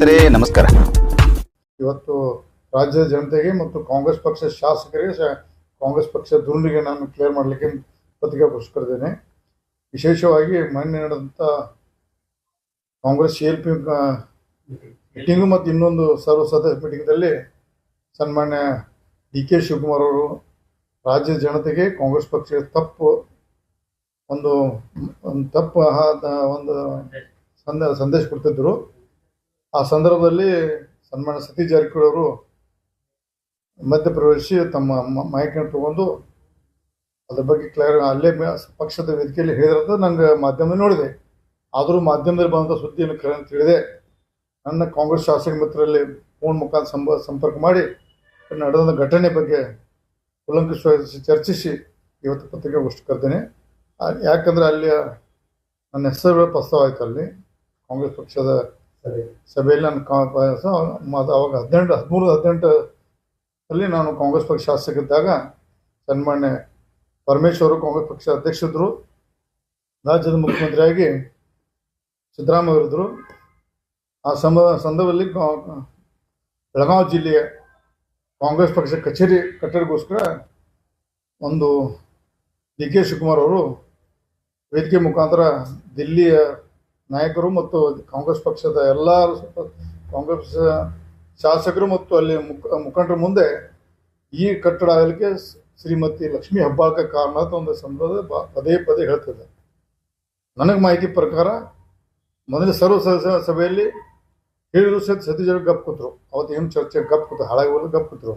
ಸ್ನೇಹಿತರೆ, ನಮಸ್ಕಾರ. ಇವತ್ತು ರಾಜ್ಯದ ಜನತೆಗೆ ಮತ್ತು ಕಾಂಗ್ರೆಸ್ ಪಕ್ಷ ಶಾಸಕರಿಗೆ ಕಾಂಗ್ರೆಸ್ ಪಕ್ಷ ದುರುಳಿಗೆ ನಾನು ಕ್ಲಿಯರ್ ಮಾಡಲಿಕ್ಕೆ ಪತ್ರಿಕಾಗೋಸ್ಕರಿದ್ದೇನೆ ವಿಶೇಷವಾಗಿ ಮೊನ್ನೆ ನಡೆದಂಥ ಕಾಂಗ್ರೆಸ್ ಎಲ್ ಪಿ ಮೀಟಿಂಗು ಮತ್ತು ಇನ್ನೊಂದು ಸರ್ವ ಸದಸ್ಯ ಮೀಟಿಂಗ್ದಲ್ಲಿ ಸನ್ಮಾನ್ಯ ಡಿ ಕೆ ಶಿವಕುಮಾರ್ ಅವರು ರಾಜ್ಯದ ಜನತೆಗೆ, ಕಾಂಗ್ರೆಸ್ ಪಕ್ಷದ ತಪ್ಪು ಒಂದು ಒಂದು ತಪ್ಪು ಒಂದು ಸಂದ, ಸಂದೇಶ ಕೊಡ್ತಿದ್ದರು ಆ ಸಂದರ್ಭದಲ್ಲಿ ಸನ್ಮಾನ ಸತೀಶ್ ಜಾರಕಿಹೊಳಿ ಅವರು ಮಧ್ಯಪ್ರವೇಶಿ ತಮ್ಮ ಮ- ಮೈಕನ್ನು ತಗೊಂಡು ಅದ್ರ ಬಗ್ಗೆ ಕ್ಲಿಯರ್ ಅಲ್ಲೇ ಪಕ್ಷದ ವೇದಿಕೆಯಲ್ಲಿ ಹೇಳಿದ್ರಂತ ನಂಗೆ ಮಾಧ್ಯಮದಲ್ಲಿ ನೋಡಿದೆ. ಆದರೂ ಮಾಧ್ಯಮದಲ್ಲಿ ಬಂದಂಥ ಸುದ್ದಿಯನ್ನು ಕರೆ ಅಂತ ಹೇಳಿದೆ. ನನ್ನ ಕಾಂಗ್ರೆಸ್ ಶಾಸಕ ಮಿತ್ರರಲ್ಲಿ ಫೋನ್ ಮುಖಾಂತರ ಸಂಪ ಸಂಪರ್ಕ ಮಾಡಿ ನಡೆದ ಘಟನೆ ಬಗ್ಗೆ ಉಲ್ಲಂಘಿಸುವ ಚರ್ಚಿಸಿ ಇವತ್ತು ಪತ್ರಿಕಾಗೋಷ್ಠಿ ಕರೆದೇನೆ. ಯಾಕಂದರೆ ಯಾಕಂದ್ರೆ ಅಲ್ಲಿ ನನ್ನ ಹೆಸರು ಪ್ರಸ್ತಾವ ಆಯಿತು ಅಲ್ಲಿ. ಕಾಂಗ್ರೆಸ್ ಪಕ್ಷದ ಸಭೆಯಲ್ಲಿ ನಾನು ಕಾಂಗ್ರೆಸ್ ಮತ್ತು ಅವಾಗ ಹದಿನೆಂಟು, ಹದಿಮೂರು ಹದಿನೆಂಟು ಅಲ್ಲಿ ನಾನು ಕಾಂಗ್ರೆಸ್ ಪಕ್ಷ ಶಾಸಕಿದ್ದಾಗ ಸನ್ಮಾನ್ಯ ಪರಮೇಶ್ವರು ಕಾಂಗ್ರೆಸ್ ಪಕ್ಷ ಅಧ್ಯಕ್ಷರಿದ್ದರು ರಾಜ್ಯದ ಮುಖ್ಯಮಂತ್ರಿಯಾಗಿ ಸಿದ್ದರಾಮಯ್ಯ ಇದ್ದರು ಆ ಸಮ ಸಂದರ್ಭದಲ್ಲಿ ಬೆಳಗಾವಿ ಜಿಲ್ಲೆಯ ಕಾಂಗ್ರೆಸ್ ಪಕ್ಷ ಕಚೇರಿ ಕಟ್ಟಡಕ್ಕೋಸ್ಕರ ಒಂದು ಡಿ ಕೆ ಶಿವಕುಮಾರ್ ಅವರು ವೇದಿಕೆ ಮುಖಾಂತರ ದಿಲ್ಲಿಯ ನಾಯಕರು ಮತ್ತು ಕಾಂಗ್ರೆಸ್ ಪಕ್ಷದ ಎಲ್ಲ ಕಾಂಗ್ರೆಸ್ ಶಾಸಕರು ಮತ್ತು ಅಲ್ಲಿ ಮುಖ, ಮುಖಂಡರ ಮುಂದೆ ಈ ಕಟ್ಟಡ ಆಗಲಿಕ್ಕೆ ಶ್ರೀಮತಿ ಲಕ್ಷ್ಮೀ ಹಬ್ಬಕ್ಕೆ ಕಾರಣ ಅಂತ ಒಂದು ಸಂದರ್ಭ ಪದೇ ಪದೇ ಹೇಳ್ತದೆ ನನಗೆ ಮಾಹಿತಿ ಪ್ರಕಾರ ಮೊದಲ ಸರ್ವ ಸದಸ್ಯ ಸಭೆಯಲ್ಲಿ ಹೇಳಿದ್ರು ಸತ್ ಸತೀಶ್ ಗಪ್ ಕೂತರು. ಅವತ್ತು ಏನು ಚರ್ಚೆ ಗಪ್ ಕೂತು ಹಾಳಾಗಿ ಹೋದ್ರು ಗಪ್ ಕೂತರು.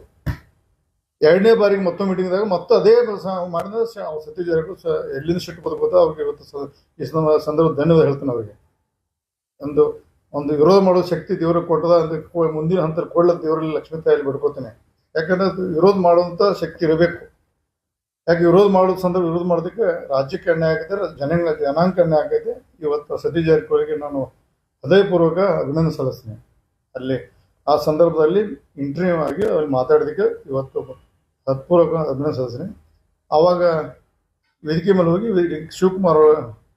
ಎರಡನೇ ಬಾರಿಗೆ ಮತ್ತೊಂದು ಮೀಟಿಂಗ್ದಾಗ ಮತ್ತೆ ಅದೇ ಮಾಡಿದ್ರೆ ಸತೀಶ್ ಎಲ್ಲಿಂದ ಸಿಟ್ಟು ಬದುಕೋತ ಅವ್ರಿಗೆ ಇವತ್ತು ಈ ಸಂದರ್ಭ ಧನ್ಯವಾದ ಹೇಳ್ತಾನೆ ಅವರಿಗೆ. ಒಂದು ಒಂದು ವಿರೋಧ ಮಾಡೋ ಶಕ್ತಿ ದೇವ್ರಿಗೆ ಕೊಟ್ಟದ ಕೊ- ಮುಂದಿನ ಹಂತ ಕೊಳ್ಳ ದೇವರಲ್ಲಿ ಲಕ್ಷ್ಮೀ ತಾಯಿಲಿ ಬಿಡ್ಕೋತೀನಿ ಯಾಕಂದ್ರೆ ವಿರೋಧ ಮಾಡುವಂಥ ಶಕ್ತಿ ಇರಬೇಕು. ಯಾಕೆ ವಿರೋಧ ಮಾಡೋ ಸಂದರ್ಭ ವಿರೋಧ ಮಾಡೋದಕ್ಕೆ ರಾಜ್ಯಕ್ಕೆ ಅನ್ಯಾಯ ಆಗೈತೆ ಜನಾಂಗ ಜನಾಂಗ ಅನ್ಯಾಯ ಆಗೈತೆ ಇವತ್ತು ಸತೀಶ್ ಜಾರಕಿಹೊಳಿಗೆ ನಾನು ಹೃದಯಪೂರ್ವಕ ಅಭಿನಂದನೆ ಸಲ್ಲಿಸ್ತೀನಿ. ಅಲ್ಲಿ ಆ ಸಂದರ್ಭದಲ್ಲಿ ಇಂಟರ್ವ್ಯೂ ಆಗಿ ಅಲ್ಲಿ ಮಾತಾಡೋದಕ್ಕೆ ಇವತ್ತು ಹತ್ಪೂರ್ವಕ ಅಭಿನಂದನೆ ಸಲ್ಲಿಸ್ತೀನಿ. ಆವಾಗ ವೇದಿಕೆ ಮೇಲೆ ಹೋಗಿ ಶಿವಕುಮಾರ್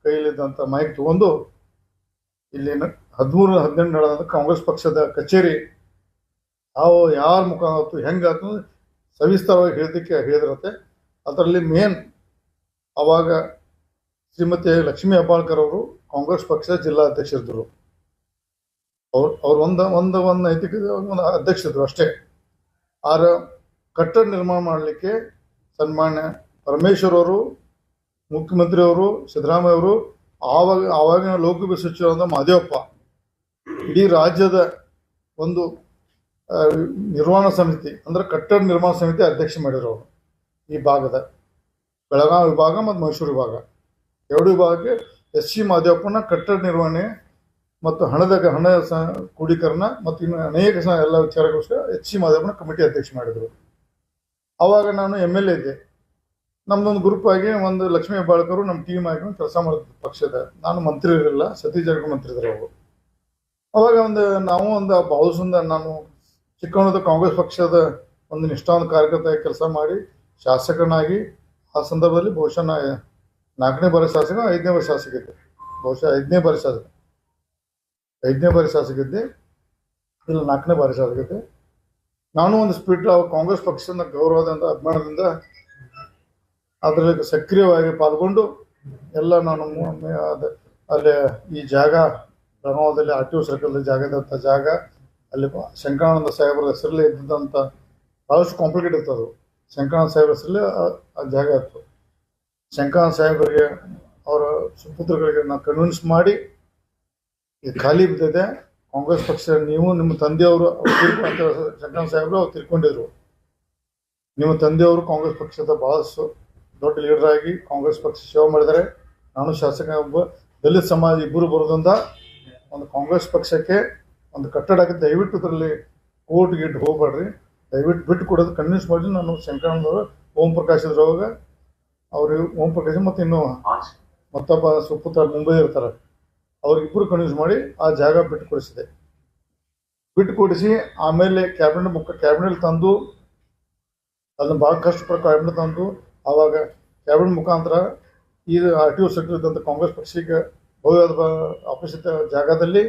ಕೈಯಲ್ಲಿದ್ದಂಥ ಮೈಕ್ ತಗೊಂಡು ಇಲ್ಲಿ ಹದಿಮೂರು ಹದಿನೆಂಟು ಕಾಂಗ್ರೆಸ್ ಪಕ್ಷದ ಕಚೇರಿ. ಯಾವ ಯಾರ ಮುಖಾಂತರ ಹೆಂಗಾಯ್ತು ಸವಿಸ್ತಾರವಾಗಿ ಹೇಳಿದಕ್ಕೆ ಹೇಳಿದ್ರತ್ತೆ ಅದರಲ್ಲಿ ಮೇನ್ ಅವಾಗ ಶ್ರೀಮತಿ ಲಕ್ಷ್ಮೀ ಹೆಬ್ಬಾಳ್ಕರ್ ಅವರು ಕಾಂಗ್ರೆಸ್ ಪಕ್ಷದ ಜಿಲ್ಲಾಧ್ಯಕ್ಷರಿದ್ದರು ಅವ್ರು ಅವ್ರು ಒಂದು ಒಂದು ಒಂದು ನೈತಿಕ ಒಂದು ಅಧ್ಯಕ್ಷರಿದ್ರು ಅಷ್ಟೇ. ಆರ ಕಟ್ಟಡ ನಿರ್ಮಾಣ ಮಾಡಲಿಕ್ಕೆ ಸನ್ಮಾನ್ಯ ಪರಮೇಶ್ವರ್ ಅವರು, ಮುಖ್ಯಮಂತ್ರಿ ಅವರು, ಸಿದ್ದರಾಮಯ್ಯ ಅವರು ಆವಾಗ ಆವಾಗಿನ ಲೋಕೋಪಯೋಗಿ ಸಚಿವರಾದ ಮಾದೇವಪ್ಪ ಇಡೀ ರಾಜ್ಯದ ಒಂದು ನಿರ್ಮಾಣ ಸಮಿತಿ, ಅಂದ್ರೆ ಕಟ್ಟಡ ನಿರ್ಮಾಣ ಸಮಿತಿ ಅಧ್ಯಕ್ಷ ಮಾಡಿದ್ರು ಈ ಭಾಗದ ಬೆಳಗಾವಿ ವಿಭಾಗ ಮತ್ತು ಮೈಸೂರು ವಿಭಾಗ. ಎರಡು ವಿಭಾಗಕ್ಕೆ ಎಸ್ ಸಿ ಮಾದೇವಪ್ಪನ ಕಟ್ಟಡ ನಿರ್ವಹಣೆ ಮತ್ತು ಹಣದ ಹಣ ಸ ಮತ್ತು ಇನ್ನು ಅನೇಕ ಎಲ್ಲ ವಿಚಾರಗೋಸ್ಕರ ಎಚ್ ಸಿ ಮಾದೇವಪ್ಪನ ಕಮಿಟಿ ಅಧ್ಯಕ್ಷ ಮಾಡಿದರು. ಆವಾಗ ನಾನು ಎಂ ಎಲ್ ಎ ಇದ್ದೆ. ನಮ್ದೊಂದು ಗ್ರೂಪ್ ಆಗಿ ಒಂದು ಲಕ್ಷ್ಮೀ ಬಾಳ್ಕರು ನಮ್ಮ ಟೀಮ್ ಆಗಿಕೊಂಡು ಕೆಲಸ ಮಾಡಿದ್ರು ಪಕ್ಷದ. ನಾನು ಮಂತ್ರಿ ಇರಲಿಲ್ಲ, ಸತೀಶ್ ಜಾರಕಿಹೊಳಿ ಮಂತ್ರಿ ಇದ್ರು ಅವರು. ಅವಾಗ ಒಂದು ನಾವು ಒಂದು ಬಹುಸಂದ ನಾನು ಚಿಕ್ಕವನದ ಕಾಂಗ್ರೆಸ್ ಪಕ್ಷದ ಒಂದು ನಿಷ್ಠಾವಂತ ಕಾರ್ಯಕರ್ತ ಕೆಲಸ ಮಾಡಿ ಶಾಸಕನಾಗಿ, ಆ ಸಂದರ್ಭದಲ್ಲಿ ಬಹುಶಃ ನಾ ನಾಲ್ಕನೇ ಬಾರಿ ಶಾಸಕ, ಐದನೇ ಬಾರಿ ಶಾಸಕ ಇದ್ದೆ. ಬಹುಶಃ ಐದನೇ ಬಾರಿ ಶಾಸಕ. ಐದನೇ ಬಾರಿ ಶಾಸಕ ಇದ್ದೆ. ಇಲ್ಲ, ನಾಲ್ಕನೇ ಬಾರಿ ಶಾಸಕ ಇದ್ದೆ. ನಾನು ಒಂದು ಸ್ಪೀಡ್ ಕಾಂಗ್ರೆಸ್ ಪಕ್ಷದ ಗೌರವದಿಂದ, ಅಭಿಮಾನದಿಂದ ಅದರಲ್ಲಿ ಸಕ್ರಿಯವಾಗಿ ಪಾಲ್ಗೊಂಡು ಎಲ್ಲ ನಾನು ಅಲ್ಲಿ ಈ ಜಾಗ ಪ್ರಣವದಲ್ಲಿ ಆರ್ ಟಿ ಒ ಸರ್ಕಲ್ ಜಾಗದಂಥ ಜಾಗ, ಅಲ್ಲಿ ಶಂಕರಾನಂದ ಸಾಹೇಬರ ಹೆಸರಲ್ಲಿ ಇದ್ದಂಥ ಭಾಳಷ್ಟು ಕಾಂಪ್ಲಿಕೇಟ್ ಇತ್ತು ಅದು. ಶಂಕರಾನಂದ ಸಾಹೇಬ್ರ ಹೆಸರಲ್ಲಿ ಆ- ಜಾಗ ಇತ್ತು. ಶಂಕರಾನಂದ ಸಾಹೇಬರಿಗೆ ಅವರ ಸುಪುತ್ರಗಳಿಗೆ ನಾವು ಕನ್ವಿನ್ಸ್ ಮಾಡಿ, ಇದು ಖಾಲಿ ಬಿದ್ದಿದೆ. ಕಾಂಗ್ರೆಸ್ ಪಕ್ಷ, ನೀವು ನಿಮ್ಮ ತಂದೆಯವರು ಶಂಕರಾನಂದ ಸಾಹೇಬರು ಅವ್ರು ತಿಳ್ಕೊಂಡಿದ್ರು ನಿಮ್ಮ ತಂದೆಯವರು ಕಾಂಗ್ರೆಸ್ ಪಕ್ಷದ ಭಾಳಷ್ಟು ದೊಡ್ಡ ಲೀಡರ್ ಆಗಿ ಕಾಂಗ್ರೆಸ್ ಪಕ್ಷ ಸೇವೆ ಮಾಡಿದ್ದಾರೆ. ನಾನು ಶಾಸಕ ಒಬ್ಬ ದಲಿತ ಸಮಾಜ ಇಬ್ಬರು ಬರೋದ್ರಿಂದ ಒಂದು ಕಾಂಗ್ರೆಸ್ ಪಕ್ಷಕ್ಕೆ ಒಂದು ಕಟ್ಟಡಕ್ಕೆ ದಯವಿಟ್ಟು ಇದರಲ್ಲಿ ಕೋರ್ಟ್ ಗೀಟ್ ಹೋಗ್ಬೇಡ್ರಿ. ದಯವಿಟ್ಟು ಬಿಟ್ಟು ಕೊಡೋದು ಕನ್ವಿನ್ಸ್ ಮಾಡಿ ನಾನು ಶಂಕರಣ್ಣವರು ಓಂ ಪ್ರಕಾಶ್ ಇದ್ರವಾಗ ಅವರು ಓಂ ಪ್ರಕಾಶ್ ಮತ್ತು ಇನ್ನು ಮತ್ತೊಬ್ಬ ಸುಪುತ್ರ ಮುಂಬೈ ಇರ್ತಾರೆ. ಅವ್ರಿಗಿಬ್ಬರು ಕನ್ವಿನ್ಸ್ ಮಾಡಿ ಆ ಜಾಗ ಬಿಟ್ಟು ಕೊಡಿಸಿದೆ ಬಿಟ್ಟು ಕೊಡಿಸಿ ಆಮೇಲೆ ಕ್ಯಾಬಿನೆಟ್ ಮುಖ ಕ್ಯಾಬಿನೆಟ್ ತಂದು, ಅದನ್ನು ಭಾಳ ಕಷ್ಟಪಟ್ಟು ಕ್ಯಾಬಿನೆಟ್ ತಂದು ಆವಾಗ ಕ್ಯಾಬಿನೆಟ್ ಮುಖಾಂತರ ಈ ಆರ್ ಟಿ ಒ ಸೆಕ್ಟರ್ ಇದ್ದಂಥ ಕಾಂಗ್ರೆಸ್ ಪಕ್ಷಕ್ಕೆ ಭವ್ಯವಾದ ಆಫೀಸ್ ಇದ್ದ ಜಾಗದಲ್ಲಿ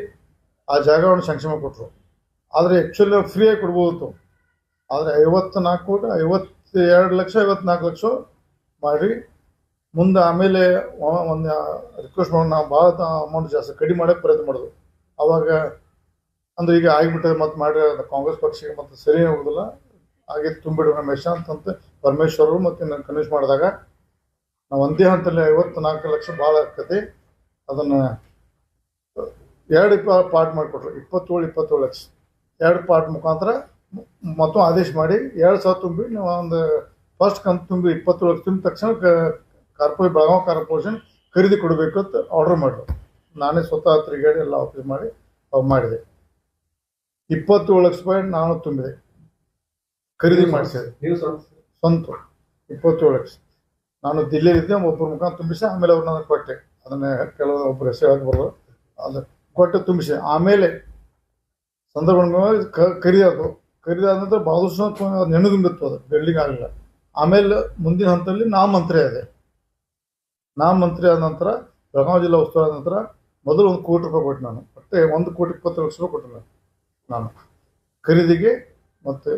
ಆ ಜಾಗವನ್ನು ಸಂಕ್ಷೇಮ ಕೊಟ್ಟರು ಆದರೆ ಆ್ಯಕ್ಚುಲಿ ಫ್ರೀಯಾಗಿ ಕೊಡ್ಬೋದು ಆದರೆ ಐವತ್ತು ನಾಲ್ಕು ಕೋಟಿ ಐವತ್ತು ಎರಡು ಲಕ್ಷ, ಐವತ್ನಾಲ್ಕು ಲಕ್ಷ ಮಾಡಿ ಮುಂದೆ ಆಮೇಲೆ ಒಂದು ರಿಕ್ವೆಸ್ಟ್ ಮಾಡೋಣ, ನಾವು ಭಾಳ ಅಮೌಂಟ್ ಜಾಸ್ತಿ ಕಡಿಮೆ ಮಾಡೋಕ್ಕೆ ಪ್ರಯತ್ನ ಮಾಡೋದು ಅವಾಗ ಅಂದ್ರೆ ಈಗ ಆಗಿಬಿಟ್ಟರೆ ಮತ್ತೆ ಮಾಡಿ ಕಾಂಗ್ರೆಸ್ ಪಕ್ಷಕ್ಕೆ ಮತ್ತೆ ಸರಿ ಹೋಗೋದಿಲ್ಲ ಹಾಗೆ ತುಂಬಿಡು ರಮೇಶ ಅಂತಂತ ಪರಮೇಶ್ವರರು ಮತ್ತು ನಾನು ಕನ್ವಿನ್ಸ್ ಮಾಡಿದಾಗ ನಾವು ಒಂದೇ ಹಂತದಲ್ಲಿ ಐವತ್ತು ನಾಲ್ಕು ಲಕ್ಷ ಭಾಳ ಆಗ್ತದೆ ಅದನ್ನು ಎರಡು ಪಾರ್ಟ್ ಮಾಡಿಕೊಟ್ರು. ಇಪ್ಪತ್ತೇಳು ಇಪ್ಪತ್ತೇಳು ಲಕ್ಷ. ಎರಡು ಪಾರ್ಟ್ ಮುಖಾಂತರ ಮತ್ತು ಆದೇಶ ಮಾಡಿ ಎರಡು ಸಾವಿರ ತುಂಬಿ ನೀವು ಒಂದು ಫಸ್ಟ್ ಕಂತು ತುಂಬಿ ಇಪ್ಪತ್ತೇಳು ಲಕ್ಷ ತುಂಬಿದ ತಕ್ಷಣ ಕಾರ್ಪೊರೇಟ್ ಬೆಳಗಾವಿ ಕಾರ್ಪೊರೇಷನ್ ಖರೀದಿ ಕೊಡಬೇಕು ಅಂತ ಆರ್ಡರ್ ಮಾಡಿದ್ರು. ನಾನೇ ಸ್ವತಃ ತಿರುಗಾಡಿ ಎಲ್ಲ ಆಫೀಸ್ ಮಾಡಿ ಮಾಡಿದೆ. ಇಪ್ಪತ್ತೇಳು ಲಕ್ಷ ರೂಪಾಯಿ ನಾನು ತುಂಬಿದೆ. ಖರೀದಿ ಮಾಡಿಸಿದೆ ನೀವು ಸ್ವಂತ. ಇಪ್ಪತ್ತೇಳು ಲಕ್ಷ. ನಾನು ದಿಲ್ಲಿಲಿದ್ದೆ ಒಬ್ಬರ ಮುಖ ತುಂಬಿಸಿ ಆಮೇಲೆ ಅವ್ರು ನನಗೆ ಕೊಟ್ಟೆ. ಅದನ್ನ ಕೆಲವರು ಒಬ್ಬರು ಹೆಸರು ಹಾಕ್ಬಾರ್ದು ಬರೋದು. ಅದು ಕೊಟ್ಟು ತುಂಬಿಸಿ. ಆಮೇಲೆ ಸಂದರ್ಭ ಖರೀದಾದವು ಖರೀದಾದ ನಂತರ ಅದು ನೆನಗುಂಬಿತ್ತು ಅದು. ಬಿಲ್ಡಿಂಗ್ ಆಗಲಿಲ್ಲ. ಆಮೇಲೆ ಮುಂದಿನ ಹಂತದಲ್ಲಿ ನಾ ಮಂತ್ರಿ ಆದೆ. ನಾ ಮಂತ್ರಿ ಆದ ನಂತರ ಬೆಳಗಾವಿ ಜಿಲ್ಲಾ ಉಸ್ತುವಾರಿ ಆದ ನಂತರ ಮೊದಲು ಒಂದು ಕೋಟಿ ರೂಪಾಯಿ ಕೊಟ್ಟೆ ನಾನು. ಮತ್ತೆ ಒಂದು ಕೋಟಿ ಇಪ್ಪತ್ತು ಲಕ್ಷ ರೂಪಾಯಿ ಕೊಟ್ಟೆ ನಾನು. ನಾನು ಖರೀದಿಗೆ ಮತ್ತು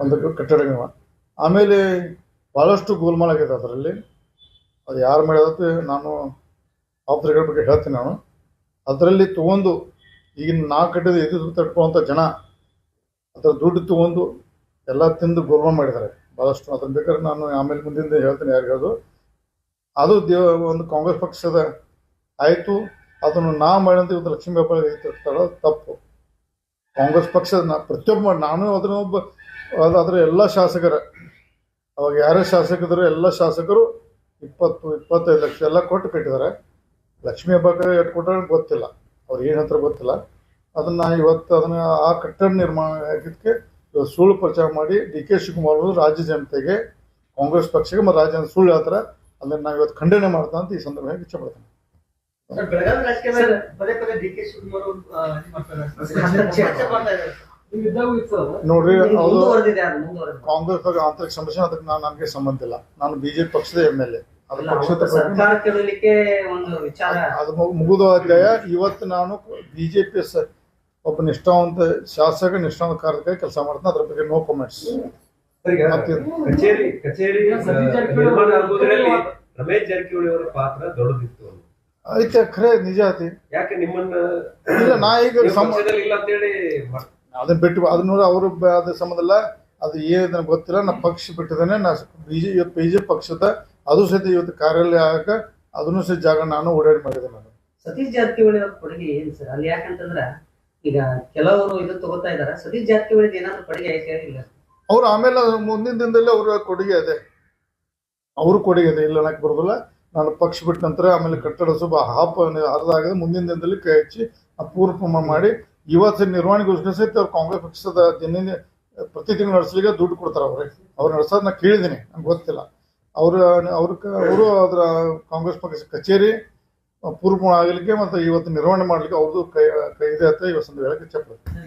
ಒಂದು ಕಟ್ಟಡ ಆಮೇಲೆ ಭಾಳಷ್ಟು ಗೋಲ್ಮಾಲ್ ಆಗಿದೆ ಅದರಲ್ಲಿ. ಅದು ಯಾರು ಮಾಡಿದ್ರೆ ನಾನು ಆಪ್ತರಿಗಳ ಬಗ್ಗೆ ಹೇಳ್ತೀನಿ ನಾನು. ಅದರಲ್ಲಿ ತೊಗೊಂಡು ಈಗಿನ ನಾ ಕಟ್ಟಿದ ಇದು ತಟ್ಕೊಳ್ಳುವಂಥ ಜನ ಅದರ ದುಡ್ಡು ತೊಗೊಂಡು ಎಲ್ಲ ತಿಂದು ಗೋಲ್ಮಾಲ್ ಮಾಡಿದ್ದಾರೆ. ಭಾಳಷ್ಟು ಅದನ್ನು ಬೇಕಾದ್ರೆ ನಾನು ಆಮೇಲೆ ಮುಂದಿಂದ ಹೇಳ್ತೀನಿ ಯಾರು ಹೇಳೋದು. ಅದು ದೇವ ಒಂದು ಕಾಂಗ್ರೆಸ್ ಪಕ್ಷದ ಆಯಿತು. ಅದನ್ನು ನಾ ಮಾಡಿದಂತ ಇವತ್ತು ಲಕ್ಷ್ಮೀ ವ್ಯಾಪಾರ ತಪ್ಪು. ಕಾಂಗ್ರೆಸ್ ಪಕ್ಷದ ನಾ ಪ್ರತಿಯೊಬ್ಬ ನಾನು ಅದನ್ನ ಒಬ್ಬ ಅದು ಅದರ ಎಲ್ಲ ಶಾಸಕರ. ಅವಾಗ ಯಾರೇ ಶಾಸಕರು ಎಲ್ಲ ಶಾಸಕರು ಇಪ್ಪತ್ತು ಇಪ್ಪತ್ತೈದು ಲಕ್ಷ ಎಲ್ಲ ಕೊಟ್ಟು ಕಟ್ಟಿದ್ದಾರೆ. ಲಕ್ಷ್ಮೀ ಹಬ್ಬಕ್ಕೆ ಎಷ್ಟು ಕೊಟ್ಟರೆ ಗೊತ್ತಿಲ್ಲ. ಅವ್ರು ಏನು ಹತ್ರ ಗೊತ್ತಿಲ್ಲ. ಅದನ್ನು ಇವತ್ತು ಅದನ್ನು ಆ ಕಟ್ಟಡ ನಿರ್ಮಾಣ ಆಗಿದ್ದಕ್ಕೆ ಇವತ್ತು ಸುಳ್ಳು ಪ್ರಚಾರ ಮಾಡಿ ಡಿ ಕೆ ಶಿವಕುಮಾರ್ ಅವರು ರಾಜ್ಯ ಜನತೆಗೆ ಕಾಂಗ್ರೆಸ್ ಪಕ್ಷಕ್ಕೆ ಮತ್ತು ರಾಜ್ಯ ಸುಳ್ಳು ಹೇಳ್ತಾರೆ. ಅದನ್ನು ನಾವು ಇವತ್ತು ಖಂಡನೆ ಮಾಡ್ತಾ ಅಂತ ಈ ಸಂದರ್ಭದಲ್ಲಿ ಇಚ್ಛೆಪಡ್ತೇನೆ. ಸರ್, ಬೆಳಗಾವಿ ರಾಜಕೀಯ ಪದೇ ಪದೇ ಡಿ ಕೆ ಶಿವಕುಮಾರ್ ನೋಡ್ರಿ ಕಾಂಗ್ರೆಸ್ ಬಗ್ಗೆ ಆಂತರಿಕ ಸಮಸ್ಯೆ ಅದಕ್ಕೆ ನಾನು ನನಗೆ ಸಂಬಂಧ ಇಲ್ಲ. ನಾನು ಬಿಜೆಪಿ ಪಕ್ಷದ ಎಂ ಎಲ್ ಎ. ಅದು ಪಕ್ಷದ ಮುಗಿದ ಅಧ್ಯಾಯ. ಇವತ್ತು ನಾನು ಬಿಜೆಪಿ ಒಬ್ಬ ನಿಷ್ಠಾವಂತ ಶಾಸಕ ನಿಷ್ಠಾವಂತ ಕಾರ್ಯಕ್ಕೆ ಕೆಲಸ ಮಾಡ್ತಾನೆ. ಅದ್ರ ಬಗ್ಗೆ ನೋ ಕಮೆಂಟ್ಸ್ ಕಚೇರಿ ಕಚೇರಿ ರಮೇಶ್ ಜಾರಕಿಹೊಳಿ ಅವರ ಪಾತ್ರ ದೊಡ್ಡದಿತ್ತು ಐತೆ ಖರೆ ನಿಜ ಐತಿ ಯಾಕೆ ನಿಮ್ಮನ್ನ ಇಲ್ಲ ನಾ ಈಗ ನೀವು ಇಲ್ಲ ಅಂತೇಳಿ ಅದನ್ನ ಬಿಟ್ಟು ಅದನ್ನ ಅವರು ಅದ್ರ ಸಂಬಂಧ ಇಲ್ಲ ಅದು ಏನಿದೆ ನನಗೆ ಗೊತ್ತಿಲ್ಲ. ನಾ ಪಕ್ಷ ಬಿಟ್ಟಿದ್ದೇನೆ. ನಾ ಬಿ ಜೆ ಬಿ ಜೆ ಪಕ್ಷದ ಅದು. ಸಹಿತ ಇವತ್ತು ಕಾರ್ಯಾಲಯ ಆಗ ಅದನ್ನು ಸಹಿತ ಜಾಗ ನಾನು ಓಡಾಡಿ ಮಾಡಿದೆ ನಾನು. ಸತೀಶ್ ಜಾರಕಿಹೊಳಿ ಅವ್ರ ಕೊಡುಗೆ ಏನು ಸರ್? ಅಲ್ಲಿ ಯಾಕಂತಂದ್ರೆ ಈಗ ಕೆಲವರು ಇದು ತಗೋತಾ ಇದ್ದಾರೆ ಸತೀಶ್ ಜಾರಕಿಹೊಳಿ ಏನಾದ್ರು ಕೊಡುಗೆ ಐತೆ ಇಲ್ಲ ಅವ್ರು ಆಮೇಲೆ ಅದ್ರ ಮುಂದಿನ ದಿನದಲ್ಲಿ ಅವ್ರ ಕೊಡುಗೆ ಇದೆ ಅವ್ರ ಕೊಡುಗೆ ಇದೆ ಇಲ್ಲ ಅನ್ನಕ್ಕೆ ಬರೋದಿಲ್ಲ. ನಾನು ಪಕ್ಷ ಬಿಟ್ಟ ನಂತರ ಆಮೇಲೆ ಕಟ್ಟಡ ಸ್ವಲ್ಪ ಅರ್ಧ ಆಗದ ಮುಂದಿನ ದಿನದಲ್ಲಿ ಕೈ ಹಚ್ಚಿ ಪೂರ್ವ ಮಾಡಿ ಇವತ್ತು ನಿರ್ವಹಣೆಗೋಸ್ಕರ ಸಹಿತ ಅವ್ರು ಕಾಂಗ್ರೆಸ್ ಪಕ್ಷದ ದಿನ ಪ್ರತಿ ತಿಂಗಳು ನಡೆಸಲಿಕ್ಕೆ ದುಡ್ಡು ಕೊಡ್ತಾರೆ ಅವ್ರಿಗೆ ಅವ್ರು ನಡೆಸೋದು ನಾ ಕೇಳಿದ್ದೀನಿ, ನಂಗೆ ಗೊತ್ತಿಲ್ಲ. ಅವ್ರ ಅವ್ರ ಅವರು ಅದರ ಕಾಂಗ್ರೆಸ್ ಪಕ್ಷ ಕಚೇರಿ ಪೂರ್ವ ಆಗಲಿಕ್ಕೆ ಮತ್ತು ಇವತ್ತು ನಿರ್ವಹಣೆ ಮಾಡಲಿಕ್ಕೆ ಅವ್ರದ್ದು ಕೈ ಕೈ ಇದೆ ಅಂತ ಇವತ್ತು ಹೇಳಕ್ಕೆ ಇಚ್ಛೆಪಡ್ತೀನಿ.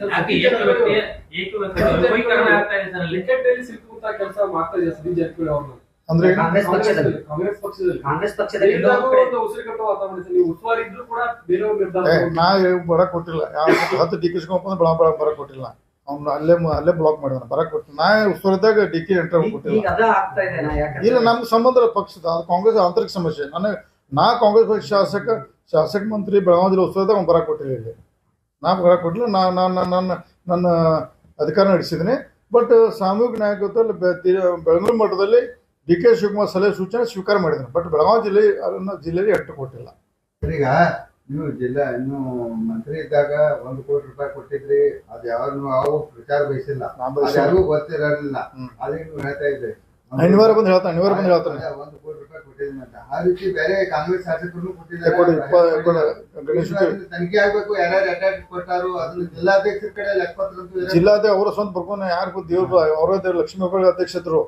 ಅಂದ್ರೆ ಕಾಂಗ್ರೆಸ್ ಪಕ್ಷದಲ್ಲಿ. ಕಾಂಗ್ರೆಸ್ ಪಕ್ಷದಲ್ಲಿ. ಕಾಂಗ್ರೆಸ್ ಪಕ್ಷದಲ್ಲಿ. ನಾ ಬರಕ್ ಕೊಟ್ಟಿಲ್ಲ. ಯಾವ ಹತ್ತು ಡಿ ಕೆ ಶಿವಕುಮಾರ್ ಬೆಳ ಬೆಳ ಬರಕ್ ಕೊಟ್ಟಿಲ್ಲ. ಅವ್ನು ಅಲ್ಲೇ ಅಲ್ಲೇ ಬ್ಲಾಕ್ ಮಾಡಿದಾನೆ. ಬರಕ್ ಕೊಟ್ಟಿಲ್ಲ. ನಾ ಉಸ್ತುವಾರಿದ್ದಾಗ ಡಿ ಕೆ ಎಂಟರ್ ಕೊಟ್ಟಿಲ್ಲ. ಈಗ ಅದ ಆಗ್ತಾ ಇದೆ ನಾ ಯಾಕಂದ್ರೆ ಇಲ್ಲ ನಮ್ಗೆ ಸಂಬಂಧ ಪಕ್ಷದ ಅದು ಕಾಂಗ್ರೆಸ್ ಆಂತರಿಕ ಸಮಸ್ಯೆ. ನನಗೆ ನಾ ಕಾಂಗ್ರೆಸ್ ಪಕ್ಷ ಶಾಸಕ ಶಾಸಕ ಮಂತ್ರಿ ಬೆಳಗಾವಿ ಜಿಲ್ಲೆ ಉಸ್ತುವಾರಿದಾಗ ಅವ್ನು ಬರಕ್ ಕೊಟ್ಟಿಲ್ಲ ಇಲ್ಲಿ. ನಾ ಬರ ಕೊಟ್ಟಿಲ್ಲ. ನಾ ನಾನು ನನ್ನ ನನ್ನ ಅಧಿಕಾರ ನಡೆಸಿದ್ದೀನಿ ಬಟ್ ಸಾಮೂಹಿಕ ನಾಯಕತ್ವದಲ್ಲಿ ಬೆ- ತಿ- ಬೆಳಗಾವಿ ಮಟ್ಟದಲ್ಲಿ ಡಿ ಕೆ ಶಿವಕುಮಾರ್ ಸಲಹೆ ಸೂಚನೆ ಸ್ವೀಕಾರ ಮಾಡಿದ್ರು. ಬಟ್ ಬೆಳಗಾವಿ ಜಿಲ್ಲೆ ಅದನ್ನ ಜಿಲ್ಲೆಗೆ ಅಟ್ಟು ಕೊಟ್ಟಿಲ್ಲ. ಈಗ ನೀವು ಜಿಲ್ಲಾ ನೀವು ಮಂತ್ರಿ ಇದ್ದಾಗ ಒಂದು ಕೋಟಿ ರೂಪಾಯಿ ಕೊಟ್ಟಿದ್ರಿ. ಅದು ನೀವು ಯಾವ ಪ್ರಚಾರ ಬಯಸಿಲ್ಲ. ಅದ್ ಯಾರಿಗೂ ಗೊತ್ತಿರಲಿಲ್ಲ. ಅದಕ್ಕೆ ನೀವು ಹೇಳ್ತಾ ಇದ್ರಿ. ಅನಿವಾರ ಬಂದು ಹೇಳ್ತಾನೆ ಅನಿವಾರ್ಯ ಬಂದು ಹೇಳ್ತಾನೆ ಅದೇ ಒಂದು ಕೋಟಿ ರೂಪಾಯಿ ಕೊಟ್ಟಿದ್ದೀನಿ ಅಂತ. ಆ ರೀತಿ ಬೇರೆ ಕಾಂಗ್ರೆಸ್ ಶಾಸಕರು ಕೊಟ್ಟಿದ್ದಾರೆ. ತನಿಖೆ ಆಗ್ಬೇಕು ಯಾರ್ಯಾರು ಅಟ್ಯಾಕ್ ಕೊಟ್ಟಾರು ಅದನ್ನ ಜಿಲ್ಲಾಧ್ಯಕ್ಷರ ಕಡೆ ಲೆಕ್ಕಪತ್ರ ಜಿಲ್ಲಾಧ್ಯಕ್ಷ ಅವರ ಸ್ವಂತ ಬರ್ಕೊಂಡು ಯಾರಿಗೂ ದೇವ್ರ ಅವರೇ ಲಕ್ಷ್ಮೀ ಅಧ್ಯಕ್ಷರು.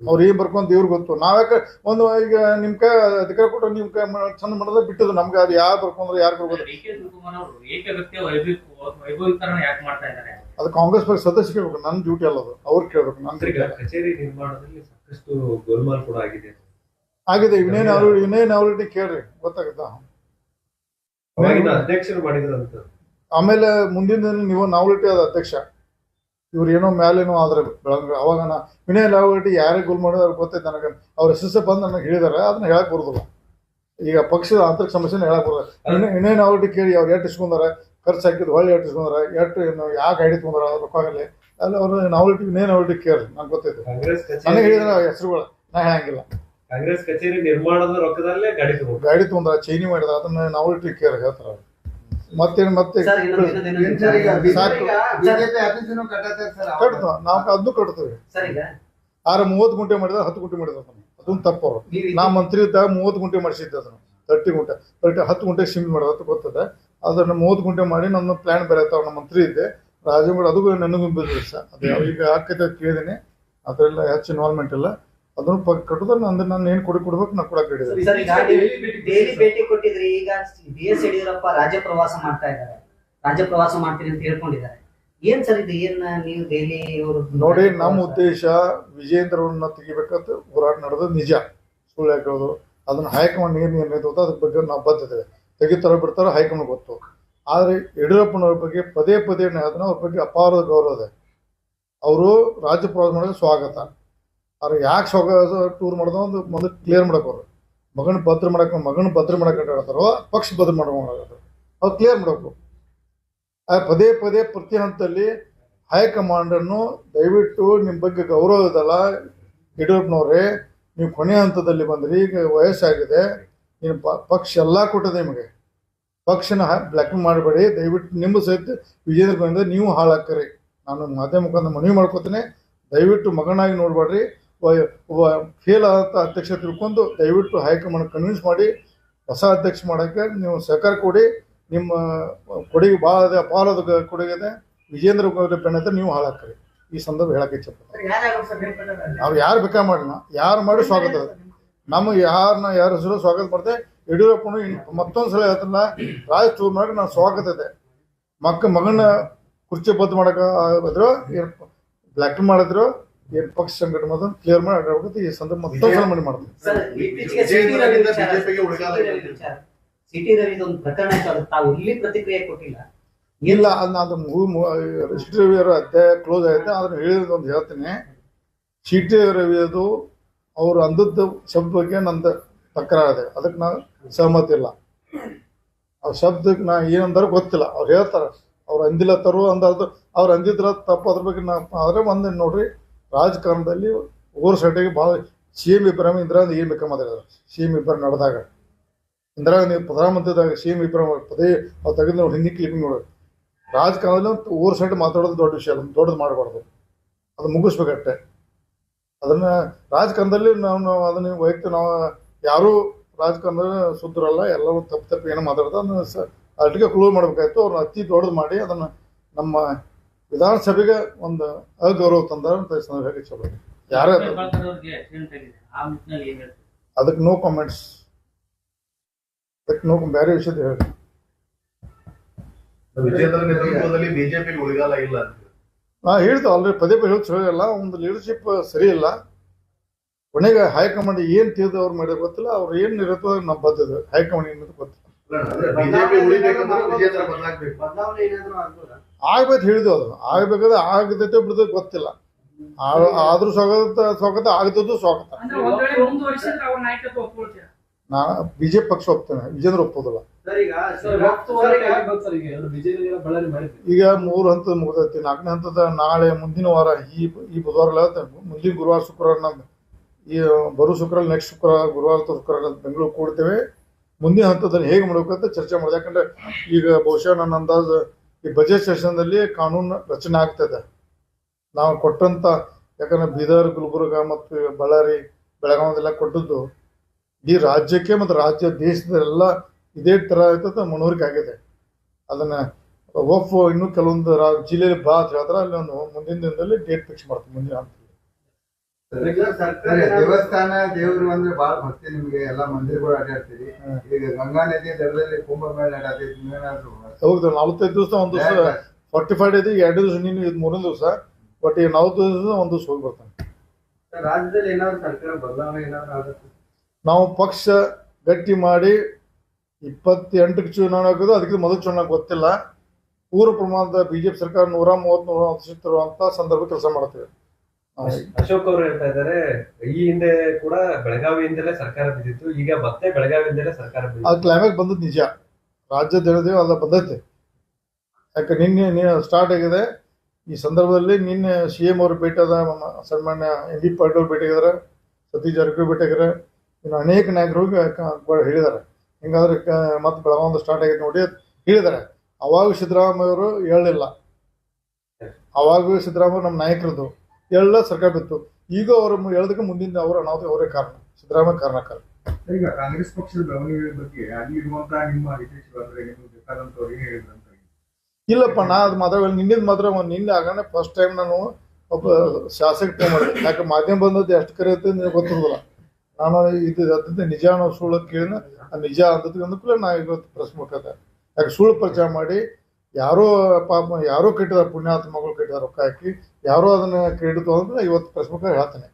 ಅವ್ರು ಏನ್ ಬರ್ಕೊಂತ ಇವ್ರಿಗೆ ಗೊತ್ತು. ನಾವ್ಯಾಕೆ ಒಂದು ಈಗ ನಿಮ್ ಕೈ ಅಧಿಕಾರ ಕೊಟ್ಟು ನಿಮ್ ಕೈ ಚಂದ ಮಾಡೋದ ಬಿಟ್ಟದು ನಮ್ಗೆ ಅದು ಯಾರು ಬರ್ಕೊಂಡ್ರೆ ಯಾರು ಬರ್ಬೋದು ಅವರು ಅದು ಕಾಂಗ್ರೆಸ್ ಪಕ್ಷ ಸದಸ್ಯ ಕೇಳ್ಬೇಕು ನನ್ನ ಡ್ಯೂಟಿ ಅಲ್ಲದು ಅವ್ರು ಕೇಳ್ಬೇಕು ನನ್ನ ಕಚೇರಿ ನಿರ್ಮಾಣದಲ್ಲಿ ಸಾಕಷ್ಟು ಗೋಲ್ಮಾಲ್ ಕೂಡ ಆಗಿದೆ. ಆಗಿದೆ ಇನ್ನೇನು ಅವ್ರು ಇನ್ನೇನು ಅವ್ರಿಗೆ ಕೇಳ್ರಿ ಗೊತ್ತಾಗುತ್ತಾ? ಅಧ್ಯಕ್ಷರು ಮಾಡಿದ್ರಂತ. ಆಮೇಲೆ ಮುಂದಿನ ದಿನ ನೀವು ನಾವಲಿಟಿ ಅದ ಅಧ್ಯಕ್ಷ. ಇವ್ರು ಏನೋ ಮೇಲೇನೋ ಆದ್ರೆ ಬೆಳಂಗ್ರೆ ಅವಾಗ ನಾ ವಿನಯ್ ಲಾವಟಿ ಯಾರೇ ಗೋಲ್ ಮಾಡಿದ್ರೆ ಅವ್ರಿಗೆ ಗೊತ್ತೈತೆ ನನಗೆ. ಅವ್ರ ಹೆಸರು ಬಂದು ನನಗೆ ಹೇಳಿದಾರೆ ಅದನ್ನ ಹೇಳಕ್ ಬರೋದಿಲ್ಲ. ಈಗ ಪಕ್ಷದ ಆಂತರಿಕ ಸಮಸ್ಯೆನ ಹೇಳಕ್ ಬರುದಿಲ್ಲ. ವಿನಯ್ ವಿನಯ್ ಲಾವಗಟ್ಟಿ ಕೇಳಿ ಅವ್ರು ಎಷ್ಟು ಇಸ್ಕೊಂಡಾರೆ ಖರ್ಚು ಹಾಕಿದ್ ಹೊಳ್ಳಿ ಎಷ್ಟು ಇಸ್ಕೊಂಡಾರ ಎಷ್ಟು ಏನು ಯಾಕೆ ಐಡಿ ತೊಗೊಂಡಾರ ಅವ್ರ ರೊಕ್ಕಾಗಲಿ ಅಲ್ಲಿ ಅವ್ರು ನಾವಲ್ಟಿ ವಿನಯ್ ನಾವಲ್ಟಿ ಕೇಳಿ ನಂಗೆ ಗೊತ್ತೈತೆ. ನನಗೆ ಹೇಳಿದ್ರೆ ಹೆಸರುಗಳು ನಾ ಹೇಳಂಗಿಲ್ಲ ಕಾಂಗ್ರೆಸ್ ಕಚೇರಿ ನಿರ್ಮಾಣದ ರೊಕ್ಕದಲ್ಲೇ ಗಾಡಿ ತಗೊಂಡು ಗಾಡಿ ತೊಗೊಂಡ್ರ ಚೈನಿ ಮಾಡಿದ್ರೆ ಅದನ್ನ ನಾವಲ್ಟಿ ಕೇರ್ ಹೇಳ್ತಾರ ಮತ್ತೇನು ಮತ್ತೆ? ಸರ್ ಸರ್ ಸರ್ ನಾವು ಅದನ್ನು ಕಟ್ತೇವೆ. ಸರ್ ಆರ ಮೂವತ್ತು ಗುಂಟೆ ಮಾಡಿದ ಹತ್ತು ಗುಂಟೆ ಮಾಡಿದ ಅದೊಂದು ತಪ್ಪು ಅವರು. ನಾ ಮಂತ್ರಿ ಇದ್ದಾಗ ಮೂವತ್ತು ಗುಂಟೆ ಮಾಡಿಸಿದ್ದೆ ಅದನ್ನು. ತರ್ಟಿ ಗುಂಟೆ ತರ್ಟಿ ಹತ್ತು ಗುಂಟೆ ಸಿಮ್ ಮಾಡೋದು ಅಂತ ಗೊತ್ತದೆ. ಅದನ್ನು ಮೂವತ್ತು ಗುಂಟೆ ಮಾಡಿ ನನ್ನ ಪ್ಲಾನ್ ಬೇರೆ ಆಯ್ತಾವ ನಮ್ಮ ಮಂತ್ರಿ ಇದ್ದೆ. ರಾಜೇಗೌಡ ಅದು ನನಗೂ ಬಿದ್ದಿಲ್ಲ ಅದು ಯಾವ- ಈಗ ಆಕೈತೆ ಅಂತ ಕೇಳಿದ್ದೀನಿ ಅದರೆಲ್ಲ ಹೆಚ್ಚು ಇನ್ವಾಲ್ವ್ಮೆಂಟ್ ಇಲ್ಲ. ಅದನ್ನು ಪ ಅಂದ್ರೆ ನಾನು ಏನು ಕೊಡಿ ಕೊಡ್ಬೇಕು ನಾನು ಕೊಡಕ್ ಹೇಳಿದೆ ಸರ್ ಈಗ ಡೈಲಿ ಭೇಟಿ ಕೊಟ್ಟಿದ್ರಿ ಈಗ ಬಿ ಎಸ್ ಯಡಿಯೂರಪ್ಪ ರಾಜ್ಯ ಪ್ರವಾಸ ಮಾಡ್ತಾ ಇದ್ದಾರೆ. ರಾಜ್ಯ ಪ್ರವಾಸ ಮಾಡ್ತೀನಿ ಅಂತ ಹೇಳ್ಕೊಂಡಿದ್ದಾರೆ. ಏನ್ ಸರ್ ಇದು? ಏನ್ ನೀವು ಡೈಲಿ ಅವರು ನೋಡಿ ನಮ್ಮ ಉದ್ದೇಶ ವಿಜೇಂದ್ರವನ್ನ ತೆಗಿಬೇಕಂತ ಹೋರಾಟ ನಡೆದು ನಿಜ. ಸುಳ್ಳು ಹಾಕೋದು ಅದನ್ನ ಹೈಕಮಾಂಡ್ ಏನು ನಿರ್ಣಯ ಅದ್ರ ಬಗ್ಗೆ ನಾವು ಬದ್ಧತೆ ತೆಗಿತಾರ ಬಿಡ್ತಾರೋ ಹೈಕಮಾಂಡ್ ಗೊತ್ತು. ಆದರೆ ಯಡಿಯೂರಪ್ಪನವ್ರ ಬಗ್ಗೆ ಪದೇ ಪದೇ ಅದನ್ನ ಅವ್ರ ಬಗ್ಗೆ ಅಪಾರ ಗೌರವ ಇದೆ. ಅವರು ರಾಜ್ಯ ಪ್ರವಾಸ ಮಾಡಿದ್ರೆ ಸ್ವಾಗತ. ಅವ್ರು ಯಾಕೆ ಸೊಗ ಟೂರ್ ಮಾಡೋದು ಒಂದು ಮೊದಲು ಕ್ಲಿಯರ್ ಮಾಡಕ್ಕೆ ಅವರು. ಮಗನ ಭದ್ರ ಮಾಡಕ್ಕೆ ಮಗನ ಭದ್ರ ಮಾಡಕ್ಕೆ ಹೇಳ್ತಾರೋ ಪಕ್ಷ ಭದ್ರ ಮಾಡ್ಕೊಂಡು ಅವ್ರು ಕ್ಲಿಯರ್ ಮಾಡಬೇಕು. ಆ ಪದೇ ಪದೇ ಪ್ರತಿ ಹಂತದಲ್ಲಿ ಹೈಕಮಾಂಡನ್ನು ದಯವಿಟ್ಟು ನಿಮ್ಮ ಬಗ್ಗೆ ಗೌರವ ಇದಲ್ಲ ಯಡಿಯೂರಪ್ಪನವ್ರೆ, ನೀವು ಕೊನೆ ಹಂತದಲ್ಲಿ ಬಂದ್ರಿ, ಈಗ ವಯಸ್ಸಾಗಿದೆ, ನೀನು ಪಕ್ಷ ಎಲ್ಲ ಕೊಟ್ಟದೆ ನಿಮಗೆ. ಪಕ್ಷನ ಬ್ಲ್ಯಾಕ್ ಮಾಡಬೇಡಿ, ದಯವಿಟ್ಟು ನಿಮ್ಮ ಸಹಿತ ವಿಜೇಂದ್ರ ಬಂದ ನೀವು ಹಾಳಾಕ್ರಿ ನಾನು ಮಾಧ್ಯಮ ಮುಖಾಂತರ ಮನವಿ ಮಾಡ್ಕೋತೀನಿ, ದಯವಿಟ್ಟು ಮಗನಾಗಿ ನೋಡಬೇಡ್ರಿ. ಒಬ್ಬ ಫೇಲ್ ಆದಂಥ ಅಧ್ಯಕ್ಷ ತಿಳ್ಕೊಂಡು ದಯವಿಟ್ಟು ಹೈಕಮಾಂಡ್ ಕನ್ವಿನ್ಸ್ ಮಾಡಿ, ಹೊಸ ಅಧ್ಯಕ್ಷ ಮಾಡೋಕ್ಕೆ ನೀವು ಸಹಕಾರ ಕೊಡಿ. ನಿಮ್ಮ ಕೊಡುಗೆ ಭಾಳ ಇದೆ ಅಪಾರದ ಕೊಡುಗೆ ಇದೆ. ವಿಜೇಂದ್ರ ಬೆನ್ನತ್ತ ನೀವು ಹಾಳಾಕ್ರಿ ಈ ಸಂದರ್ಭ ಹೇಳಕ್ಕೆ ಇಚ್ಛಪಡ್ತೀನಿ. ಅವ್ರು ಯಾರು ಬೇಕಾ ಮಾಡೋಣ ಯಾರು ಮಾಡಿ ಸ್ವಾಗತ. ನಮ್ಮ ಯಾರನ್ನ ಯಾರ ಹೆಸರು ಸ್ವಾಗತ ಮಾಡ್ತೆ ಯಡಿಯೂರಪ್ಪನು ಮತ್ತೊಂದು ಸಲ ಹೇಳ್ತಾರಲ್ಲ ರಾಜ ಟೂರ್ ಮಾಡಕ್ಕೆ ನಾನು ಸ್ವಾಗತ ಇದೆ. ಮಕ್ಕ ಮಗನ ಕುರ್ಚಿ ಬದ್ದು ಏನು ಬ್ಲ್ಯಾಕ್ ಮಾಡಿದ್ರು. ಏನು ಪಕ್ಷ ಸಂಘಟನೆ ಮಾಡೋದನ್ನ ಕ್ಲಿಯರ್ ಮಾಡಿ ಅಡ್ಡಾಡ್ಬೇಕು ಈ ಸಂದರ್ಭ ಮತ್ತೆ ಸರ್ ಇತ್ತೀಚೆಗೆ ಸಿಟಿ ರವಿ ಒಂದು ಪ್ರಕರಣ ತಾವು ಇಲ್ಲಿ ಪ್ರತಿಕ್ರಿಯೆ ಕೊಟ್ಟಿಲ್ಲ. ಇಲ್ಲ ಅದನ್ನ ಅದು ಸಿಟಿ ರವಿ ಅವರ ಅಧ್ಯಾಯ ಕ್ಲೋಸ್ ಆಯ್ತು ಅದನ್ನ ಹೇಳಿರೋದು ಒಂದು ಹೇಳ್ತೀನಿ. ಸಿಟಿ ರವಿ ಅದು ಅವ್ರು ಅಂದದ್ದು ಶಬ್ದ ಬಗ್ಗೆ ನಂದು ತಕರಾರಿದೆ. ಅದಕ್ಕೆ ನಾನು ಸಹಮತಿ ಇಲ್ಲ. ಆ ಶಬ್ದಕ್ಕೆ ನಾ ಏನಂದ್ರೆ ಗೊತ್ತಿಲ್ಲ. ಅವ್ರು ಹೇಳ್ತಾರೆ. ಅವ್ರು ಅಂದಿಲ್ಲ ತರು ಅಂದ್ರೆ ಅವ್ರು ಅಂದಿದ್ರ ತಪ್ಪು. ಅದ್ರ ಬಗ್ಗೆ ನಾ ಆದರೆ ಒಂದು ನೋಡ್ರಿ. ರಾಜಕಾರಣದಲ್ಲಿ ಓರ್ ಸೈಡಿಗೆ ಭಾಳ ಸಿ ಎಂ ಇಬ್ರಾಹಿಂ ಇಂದಿರಾ ಗಾಂಧಿ ಏನು ಬೇಕಾ ಮಾತಾಡಿದ್ರು. ಸಿ ಎಂ ಇಬ್ರಾಹಿಂ ನಡೆದಾಗ. ಇಂದಿರಾ ಗಾಂಧಿ ಪ್ರಧಾನಮಂತ್ರಿದಾಗ ಸಿ ಎಂ ಇಬ್ರಾಹಿಂ ಪದೇ ಅವ್ರು ತೆಗೆದು ನೋಡಿ ಹಿಂದಿ ಕ್ಲಿಪಿಂಗ್ ನೋಡಿ ರಾಜಕಾರಣದಲ್ಲಿ ಸೈಡ್ ಮಾತಾಡೋದು ದೊಡ್ಡ ವಿಷಯ ಅಲ್ಲ, ದೊಡ್ಡದು ಮಾಡಬಾರ್ದು. ಅದು ಮುಗಿಸ್ಬೇಕಷ್ಟೆ. ಅದನ್ನು ರಾಜಕಾರಣದಲ್ಲಿ ನಾವು ನಾವು ಅದನ್ನ ವೈಯಕ್ತಿಕ ನಾವು ಯಾರೂ ರಾಜಕಾರಣದಲ್ಲಿ ಸುದ್ದಿರಲ್ಲ ಎಲ್ಲರೂ ತಪ್ಪು ತಪ್ಪು ಏನೋ ಮಾತಾಡ್ತಾರೆ ಅದನ್ನು ಸ ಅಲ್ಲಿಗೆ ಕ್ಲೋಸ್ ಮಾಡಬೇಕಾಯ್ತು. ಅವ್ರನ್ನ ಅತಿ ದೊಡ್ಡದು ಮಾಡಿ ಅದನ್ನು ನಮ್ಮ ವಿಧಾನಸಭೆಗೆ ಒಂದು ಅಗೌರವ ತಂದಾರ ಅಂತ ಸಂದರ್ಭ ಹೇಳಕ್ಕೆ ಇಷ್ಟಪಡ್ತೀನಿ. ಯಾರೇ ಅದಕ್ಕೆ ನೋ ಕಾಮೆಂಟ್ಸ್ ಅದಕ್ಕೆ ನೋ ಬೇರೆ ವಿಷಯದ ಹೇಳಿ. ವಿಜೇಂದ್ರ ನೇತೃತ್ವದಲ್ಲಿ ಬಿಜೆಪಿ ಉಳಿಗಾಲ ಇಲ್ಲ ಅಂತ ನಾ ಹೇಳ್ದೆ ಆಲ್ರೆಡಿ ಪದೇ ಪದೇ ಹೇಳ್ತು ಹೇಳಿಲ್ಲ ಒಂದು ಲೀಡರ್ಶಿಪ್ ಸರಿ ಇಲ್ಲ. ಕೊನೆಗೆ ಹೈಕಮಾಂಡ್ ಏನ್ ತಿಳಿದು ಅವ್ರು ಮಾಡಿದ್ರೆ ಗೊತ್ತಿಲ್ಲ ಅವ್ರು ಏನ್ ಇರುತ್ತೋ ನಮ್ಮ ಬದ್ಧತೆ ಹೈಕಮಾಂಡ್ ಏನು ಗೊತ್ತಿಲ್ಲ. ಬಿಜೆಪಿ ಉಳಿಬೇಕಂದ್ರೆ ವಿಜೇಂದ್ರ ಬದಲಾಗ್ಬೇಕು. ಬದಲಾವಣೆ ಏನಾದ್ರು ಆಗ್ಬೋದಾ? ಆಗ್ಬೇಕು ಹೇಳಿದ್ವು ಅದು. ಆಗ್ಬೇಕಾದ್ರೆ ಆಗದೈತೆ ಬಿಡದ ಗೊತ್ತಿಲ್ಲ. ಆದ್ರೂ ಸ್ವಾಗತ ಸ್ವಾಗತ ಆಗದ್ದು ಸ್ವಾಗತ ನಾ ಬಿಜೆಪಿ ಪಕ್ಷ ಒಪ್ತೇನೆ. ವಿಜೇಂದ್ರ ಒಪ್ಪೋದಿಲ್ಲ ಸರ್ ಈಗ ಸರ್ ಒಪ್ತುವರೆಗೆ ಆಗ್ಬೋದು ಸರ್ ಈಗ? ಬಿಜೆಪಿ ಬಳ್ಳಾರಿ ಮಾಡಿದ್ವಿ ಈಗ ಮೂರು ಹಂತದ ಮುಗಿದೈತಿ. ನಾಲ್ಕನೇ ಹಂತದ ನಾಳೆ ಮುಂದಿನ ವಾರ ಈ ಈ ಬುಧವಾರ ಮುಂದಿನ ಗುರುವಾರ ಶುಕ್ರವಾರ ನಮ್ದು ಈ ಬರು ಶುಕ್ರವಾರ ನೆಕ್ಸ್ಟ್ ಶುಕ್ರವಾರ ಗುರುವಾರ ಶುಕ್ರವಾರ ಬೆಂಗಳೂರು ಕೂಡ್ತೇವೆ. ಮುಂದಿನ ಹಂತದಲ್ಲಿ ಹೇಗೆ ಮಾಡಬೇಕು ಅಂತ ಚರ್ಚೆ ಮಾಡಿದೆ. ಯಾಕಂದ್ರೆ ಈಗ ಬಹುಶಃ ನನ್ನ ಅಂದಾಜು ಈ ಬಜೆಟ್ ಸೆಷನ್ದಲ್ಲಿ ಕಾನೂನು ರಚನೆ ಆಗ್ತದೆ ನಾವು ಕೊಟ್ಟಂತ ಯಾಕಂದ್ರೆ ಬೀದರ್ ಗುಲ್ಬರ್ಗ ಮತ್ತು ಬಳ್ಳಾರಿ ಬೆಳಗಾವದೆಲ್ಲ ಕೊಟ್ಟದ್ದು ಇಡೀ ರಾಜ್ಯಕ್ಕೆ ಮತ್ತು ರಾಜ್ಯ ದೇಶದ ಎಲ್ಲ ಇದೇ ಥರ ಆಯ್ತದ ಮನವರಿಕೆ ಆಗಿದೆ. ಅದನ್ನ ಒಫ್ ಇನ್ನೂ ಕೆಲವೊಂದು ರಾ ಜಿಲ್ಲೆಯಲ್ಲಿ ಬಾ ಅಲ್ಲಿ ಒಂದು ಮುಂದಿನ ದಿನದಲ್ಲಿ ಡೇಟ್ ಫಿಕ್ಸ್ ಮಾಡ್ತೀವಿ ಮುಂದಿನ ಸರಿ, ದೇವಸ್ಥಾನ ದೇವರು ಅಂದ್ರೆ ಬಹಳ ಭಕ್ತಿ ನಿಮ್ಗೆ ಎಲ್ಲಾ ಮಂದಿರಗಳು ಅಡ್ಡಾಡ್ತೀರಿ. ಈಗ ಗಂಗಾ ನದಿ ದಡದಲ್ಲಿ ಕುಂಭಮೇಳ ನಡತೈತಿ ನೀವೇನಾದ್ರು ಹೌದು ನಲವತ್ತೈದು ದಿವಸ ಒಂದು ದಿವಸ ಫಾರ್ಟಿ ಫೈವ್ ಡೇಸ್ ಎರಡು ದಿವಸ ನೀನು ಇದು ಮೂರನೇ ದಿವಸ. ಬಟ್ ಈಗ ನಲವತ್ತು ದಿವಸ ಒಂದು ದಿವಸ ಹೋಗಿ ಬರ್ತಾನೆ. ರಾಜ್ಯದಲ್ಲಿ ಏನಾದ್ರು ಸರ್ಕಾರ ಬದಲಾವಣೆ ಏನಾದ್ರು ಆಗುತ್ತೆ? ನಾವು ಪಕ್ಷ ಗಟ್ಟಿ ಮಾಡಿ ಇಪ್ಪತ್ತೆಂಟಕ್ಕೆ ಚುನಾವಣೆ ಆಗೋದು ಅದಕ್ಕೆ ಮೊದಲು ಚುನಾವಣೆ ಗೊತ್ತಿಲ್ಲ. ಪೂರ್ವ ಪ್ರಮಾಣದ ಬಿಜೆಪಿ ಸರ್ಕಾರ ನೂರ ಮೂವತ್ತ್ ನೂರ ಅಂತ ಸಂದರ್ಭ ಕೆಲಸ ಮಾಡ್ತೇವೆ. ಅಶೋಕ್ ಅವರು ಹೇಳ್ತಾ ಇದ್ದಾರೆ ಈ ಹಿಂದೆ ಕೂಡ ಬೆಳಗಾವಿಯಿಂದಲೇ ಸರ್ಕಾರ ಬಿದ್ದಿತ್ತು ಈಗ ಮತ್ತೆ ಬೆಳಗಾವಿಯಿಂದಲೇ ಸರ್ಕಾರ ಆ ಅದು ಕ್ಲೈಮ್ಯಾಕ್ಸ್ ಬಂದದ್ದು ನಿಜ. ರಾಜ್ಯದ ಹೇಳಿದೆವು ಅಲ್ಲ ಬಂದೈತೆ ಯಾಕೆ ನಿನ್ನೆ ಸ್ಟಾರ್ಟ್ ಆಗಿದೆ. ಈ ಸಂದರ್ಭದಲ್ಲಿ ನಿನ್ನೆ ಸಿ ಎಂ ಅವರು ಭೇಟಿಯಾದ ನಮ್ಮ ಸನ್ಮಾನ್ಯ ಎಂ ಬಿ ಪಾಟೀಲ್ ಭೇಟಿ ಭೇಟಿಯಾಗಿದ್ದಾರೆ ಸತೀಶ್ ಜಾರಕಿಹೊಳಿ ಭೇಟಿಯಾಗಿದ್ದಾರೆ. ಇನ್ನು ಅನೇಕ ನಾಯಕರು ಹೇಳಿದ್ದಾರೆ. ಹಿಂಗಾದ್ರೆ ಮತ್ತೆ ಬೆಳಗಾವಿ ಸ್ಟಾರ್ಟ್ ಆಗಿದೆ ನೋಡಿ ಹೇಳಿದ್ದಾರೆ. ಅವಾಗ ಸಿದ್ದರಾಮಯ್ಯವರು ಹೇಳಲಿಲ್ಲ. ಅವಾಗ ಸಿದ್ದರಾಮಯ್ಯ ನಮ್ಮ ನಾಯಕರದು. ಎಲ್ಲ ಸರ್ಕಾರ ಬಿತ್ತು. ಈಗ ಅವರು ಹೇಳೋದಕ್ಕೆ ಮುಂದಿನ ಅವರು ಅನಾಹುತ ಅವರೇ ಕಾರಣ. ಸಿದ್ದರಾಮಯ್ಯ ಕಾರಣ ಈಗ ಕಾಂಗ್ರೆಸ್ ಪಕ್ಷದ ಬೆಳವಣಿಗೆ ಬಗ್ಗೆ ನಿಮ್ಮ ಹಿತೇಶ್ ಅಂತ ಇಲ್ಲಪ್ಪ ನಾ ಅದು ಮಾತ್ರ ನಿನ್ನಿಂದ ಮಾತ್ರ ನಿನ್ನೆ ಆಗಾನೆ ಫಸ್ಟ್ ಟೈಮ್ ನಾನು ಒಬ್ಬ ಶಾಸಕ ಟೈಮ್ ಮಾಡಿದೆ. ಯಾಕೆ ಮಾಧ್ಯಮ ಬಂದದ್ದು ಎಷ್ಟು ಕರೆಯುತ್ತೆ ನಿನಗೆ ಗೊತ್ತಿರೋದಿಲ್ಲ. ನಾನು ಇದು ಅದಂತ ನಿಜ ಅನ್ನೋ ಸುಳ್ಳು ಕೇಳಿನ ಆ ನಿಜ ಅಂತದ್ದು ಅಂದ್ಕೂಲೆ ನಾ ಇವತ್ತು ಪ್ರಶ್ನೆ ಮುಖಾಂತರ. ಯಾಕೆ ಸುಳ್ಳು ಪ್ರಚಾರ ಮಾಡಿ ಯಾರೋ ಪಾಪ ಯಾರೋ ಕಟ್ಟಿದಾರೆ ಪುಣ್ಯಾತ್ಮಗಳು ಕಟ್ಟಿದಾರೆ ರೊಕ್ಕ ಹಾಕಿ ಯಾರೋ ಅದನ್ನ ಕ್ರೀಡಿತು ಅಂದ್ರೆ ಇವತ್ತು ಪ್ರೆಸ್ ಮುಖ ಹೇಳ್ತಾನೆ.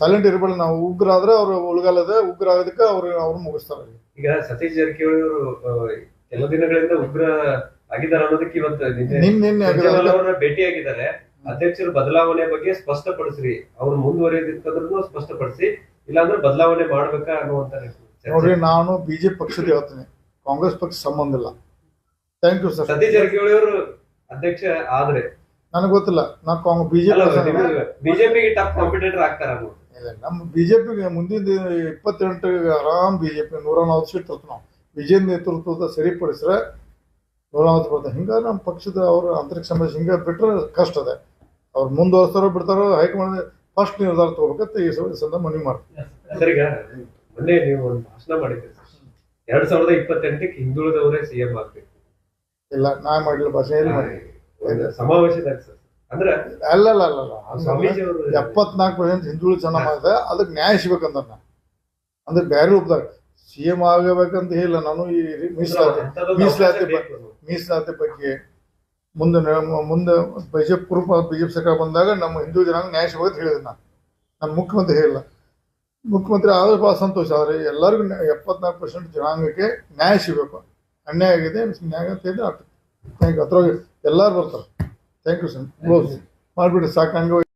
ಸೈಲೆಂಟ್ ಇರಬೇಡ ನಾವು ಉಗ್ರ ಆದ್ರೆ ಅವ್ರು ಉಳ್ಗಾಲದ ಉಗ್ರ ಆಗೋದಕ್ಕೆ ಅವ್ರು ಅವ್ರು ಮುಗಿಸ್ತಾರೆ. ಈಗ ಸತೀಶ್ ಜಾರಕಿಹೊಳಿ ಅವರು ಕೆಲವು ದಿನಗಳಿಂದ ಉಗ್ರ ಆಗಿದ್ದಾರೆ ಅನ್ನೋದಕ್ಕೆ ಇವತ್ತು ನಿನ್ನೆ ಭೇಟಿ ಆಗಿದ್ದಾರೆ. ಅಧ್ಯಕ್ಷರು ಬದಲಾವಣೆ ಬಗ್ಗೆ ಸ್ಪಷ್ಟಪಡಿಸ್ರಿ. ಅವ್ರು ಮುಂದುವರಿಯೋದಿಕ್ಕಂದ್ರೂ ಸ್ಪಷ್ಟಪಡಿಸಿ ಇಲ್ಲಾಂದ್ರೆ ಬದಲಾವಣೆ ಮಾಡ್ಬೇಕಾ ಅನ್ನುವಂತ. ನೋಡ್ರಿ ನಾನು ಬಿಜೆಪಿ ಪಕ್ಷದ ಹೇಳ್ತೀನಿ. ಕಾಂಗ್ರೆಸ್ ಪಕ್ಷ ಸಂಬಂಧ ಇಲ್ಲ. Thank you sir Satish Jarkiholi ಅವರು ಅಧ್ಯಕ್ಷ ಆದ್ರೆ? ನನಗೆ ಗೊತ್ತಿಲ್ಲ. ನಾನು ಕಾಂಗ್ರೆಸ್ ಬಿಜೆಪಿ ಬಿಜೆಪಿಗೆ ಟಫ್ ಕಾಂಪಿಟೇಟರ್ ಆಗ್ತಾರ ನಮ್ಮ ಬಿಜೆಪಿಗೆ ಮುಂದಿನ ದಿನ ಇಪ್ಪತ್ತೆಂಟು ಆರಾಮ್ ಬಿಜೆಪಿ ನೂರ ನಲ್ವತ್ತು ಸೀಟ್ ನಾವು. ವಿಜಯ ನೇತೃತ್ವದ ಸರಿಪಡಿಸ್ರೆ ನೂರ ನಲ್ವತ್ತು ಬರ್ತದೆ. ಹಿಂಗ ನಮ್ಮ ಪಕ್ಷದ ಅವ್ರ ಅಂತರಿಕ್ಷ ಸಂಬಂಧ ಹಿಂಗ ಬಿಟ್ರೆ ಕಷ್ಟ ಇದೆ ಅವ್ರು ಮುಂದುವರ್ಸ್ತಾರೋ ಬಿಡ್ತಾರೋ ಹೈಕಮಾಂಡ್ ಫಸ್ಟ್ ನಿರ್ಧಾರ ತಗೋಬೇಕಂತ ಈ ಸಂದ ಮನವಿ ಮಾಡ್ತೀನಿ ಮೊನ್ನೆ ನೀವು ಒಂದು ಭಾಷಣ ಮಾಡಿದ್ರಿ ಎರಡ್ ಸಾವಿರದ ಇಪ್ಪತ್ತೆಂಟಕ್ಕೆ ಹಿಂದುಳಿದವರೇ ಸಿಎಂ ಆಗ್ಬೇಕು. ಇಲ್ಲ ನಾ ಮಾಡಿಲ್ಲ ಭಾಷೆ ಎಲ್ಲಿ ಮಾಡಿ ಅಲ್ಲಲ್ಲ ಸಮಾವೇಶದಾಗ ಸರ್. ಅಂದ್ರೆ ಅಲ್ಲ ಅಲ್ಲ ಅಲ್ಲ ಅಲ್ಲ ಹಂಗಲ್ಲ. ಸ್ವಾಮೀಜಿ ಎಪ್ಪತ್ನಾಲ್ಕು ಪರ್ಸೆಂಟ್ ಹಿಂದುಳಿದ ಮಾಡಿದೆ ಅದಕ್ಕೆ ನ್ಯಾಯ ಸಿಗ್ಬೇಕಂತ ನಾ ಅಂದ್ರೆ ಬೇರೆ ರೂಪದಾಗ ಸಿ ಎಂ ಆಗಬೇಕಂತ ಹೇಳಿಲ್ಲ ನಾನು ಈ ಮೀಸಲಾತಿ ಮೀಸಲಾತಿ ಬಗ್ಗೆ ಮೀಸಲಾತಿ ಬಗ್ಗೆ ಮುಂದೆ ಮುಂದೆ ಬಿಜೆಪಿ ಪ್ರೂಫ್ ಬಿಜೆಪಿ ಸರ್ಕಾರ ಬಂದಾಗ ನಮ್ಮ ಹಿಂದೂ ಜನಾಂಗ ನ್ಯಾಯ ಸಿಗೋದು ಹೇಳಿದೆ ನಾನು. ನಮ್ಮ ಮುಖ್ಯಮಂತ್ರಿ ಹೇಳಿಲ್ಲ. ಮುಖ್ಯಮಂತ್ರಿ ಆದ್ರೆ ಭಾಳ ಸಂತೋಷ ಆದರೆ ಎಲ್ಲರಿಗೂ ಎಪ್ಪತ್ನಾಲ್ಕು ಪರ್ಸೆಂಟ್ ಜನಾಂಗಕ್ಕೆ ನ್ಯಾಯ ಸಿಗಬೇಕು. ಅನ್ಯಾಯ ಆಗಿದೆ ನ್ಯಾಯ ಅಂತ ಹೇಳಿದ್ರೆ ಆಗ್ತದೆ. ಥ್ಯಾಂಕ್ ಯು ಅದ್ರೊಳಗೆ ಎಲ್ಲರೂ ಬರ್ತಾರೆ. ಥ್ಯಾಂಕ್ ಯು ಸರ್ ಕ್ಲೋಸ್ ಮಾಡಿಬಿಡಿ, ಸಾಕು. ಹಂಗೆ.